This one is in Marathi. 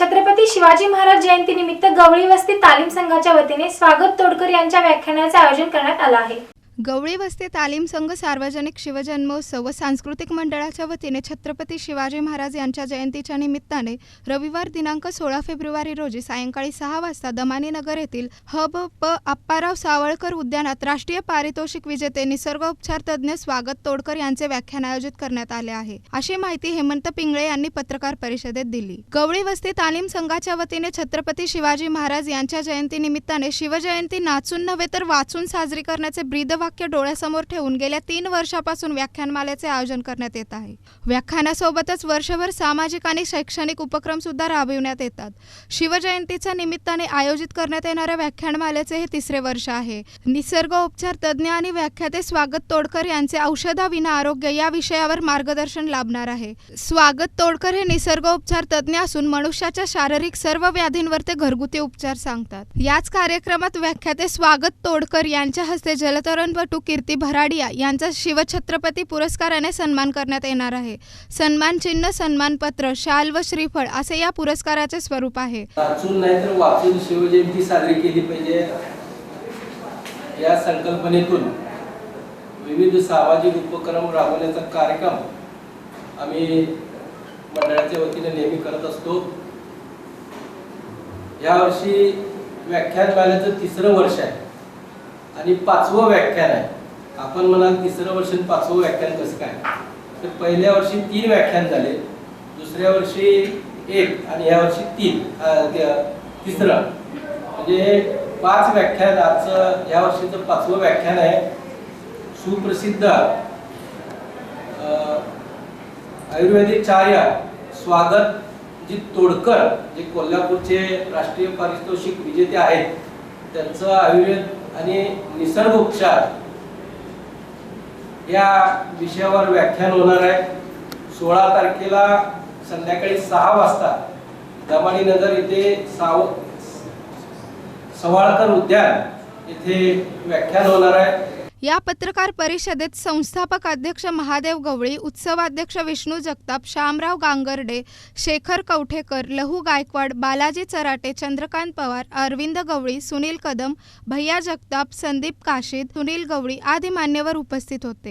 छत्रपती शिवाजी महाराज जयंतीनिमित्त गवळी वस्ती तालीम संघाच्या वतीने स्वागत तोडकर यांच्या व्याख्यानाचे आयोजन करण्यात आलं आहे. गवळी वस्ती तालीम संघ सार्वजनिक शिवजन्मोत्सव व सांस्कृतिक मंडळाच्या वतीने छत्रपती शिवाजी महाराज यांच्या जयंतीच्या निमित्ताने रविवार दिनांक सोळा फेब्रुवारी रोजी सायंकाळी सहा वाजता दमानी नगर येथील हब प आप्पाराव सावळकर उद्यानात राष्ट्रीय पारितोषिक विजेते निसर्गोपचार तज्ज्ञ स्वागत तोडकर यांचे व्याख्यान आयोजित करण्यात आले आहे. अशी माहिती हेमंत पिंगळे यांनी पत्रकार परिषदेत दिली. गवळी वस्ती तालीम संघाच्या वतीने छत्रपती शिवाजी महाराज यांच्या जयंतीनिमित्ताने शिवजयंती नाचून नव्हे तर वाचून साजरी करण्याचे वाक्य डोळ्यासमोर ठेवून गेल्या तीन वर्षापासून व्याख्यानमालेचे आयोजन करण्यात येत आहे. व्याख्यानासोबतच वर्षभर सामाजिक आणि शैक्षणिक उपक्रम सुद्धा राबविण्यात येतात. शिवजयंतीच्या निमित्ताने आयोजित करण्यात येणाऱ्या व्याख्यानमालेचे हे तिसरे वर्ष आहे. निसर्गोपचार तज्ज्ञ आणि व्याख्याते स्वागत तोडकर यांचे औषधाविना आरोग्य या विषयावर मार्गदर्शन लाभणार आहे. स्वागत तोडकर हे निसर्गोपचार तज्ज्ञ असून मनुष्याच्या शारीरिक सर्व व्याधींवर ते घरगुती उपचार सांगतात. याच कार्यक्रमात व्याख्याते स्वागत तोडकर यांच्या हस्ते जलतरण जलतरणपटू कीर्ती भराडिया यांचा शिवछत्रपती पुरस्काराने सन्मान करण्यात येणार आहे. सन्मान चिन्ह सन्मानपत्र शाल व श्रीफळ असे या पुरस्काराचे स्वरूप आहे. वाचून नाही तर वाचून शिवजयंती साजरी केली पाहिजे. या संकल्पनेतून विविध सामाजिक उपक्रम राबवण्याचा कार्यक्रम आम्ही मंडळाच्या वतीने नेहमी करत असतो. यावर्षी व्याख्यानमालेचं तिसरं वर्ष आहे. आणि पाचवं व्याख्यान आहे. आपण म्हणाल तिसरं वर्ष पाचवं व्याख्यान कसं काय? तर पहिल्या वर्षी तीन व्याख्यान झाले. दुसऱ्या वर्षी एक आणि या वर्षी तीन तिसरं. म्हणजे पाच व्याख्यान आजचं या वर्षीचं पाचवं व्याख्यान आहे. सुप्रसिद्ध आयुर्वेदिक चार्य स्वागत जी तोडकर जे कोल्हापूरचे राष्ट्रीय पारितोषिक विजेते आहेत त्यांचं आयुर्वेद आणि निसर्गोपचार या विषयावर व्याख्यान होणार आहे. सोळा तारखेला संध्याकाळी सहा वाजता दमानी नगर येथे साव सवाळकर उद्यान येथे व्याख्यान होणार आहे. या पत्रकार परिषदेत संस्थापक अध्यक्ष महादेव गवळी उत्सवाध्यक्ष विष्णू जगताप शामराव गांगर्डे शेखर कवठेकर लहू गायकवाड बालाजी चराटे चंद्रकांत पवार अरविंद गवळी सुनील कदम भैया जगताप संदीप काशीद सुनील गवळी आदी मान्यवर उपस्थित होते.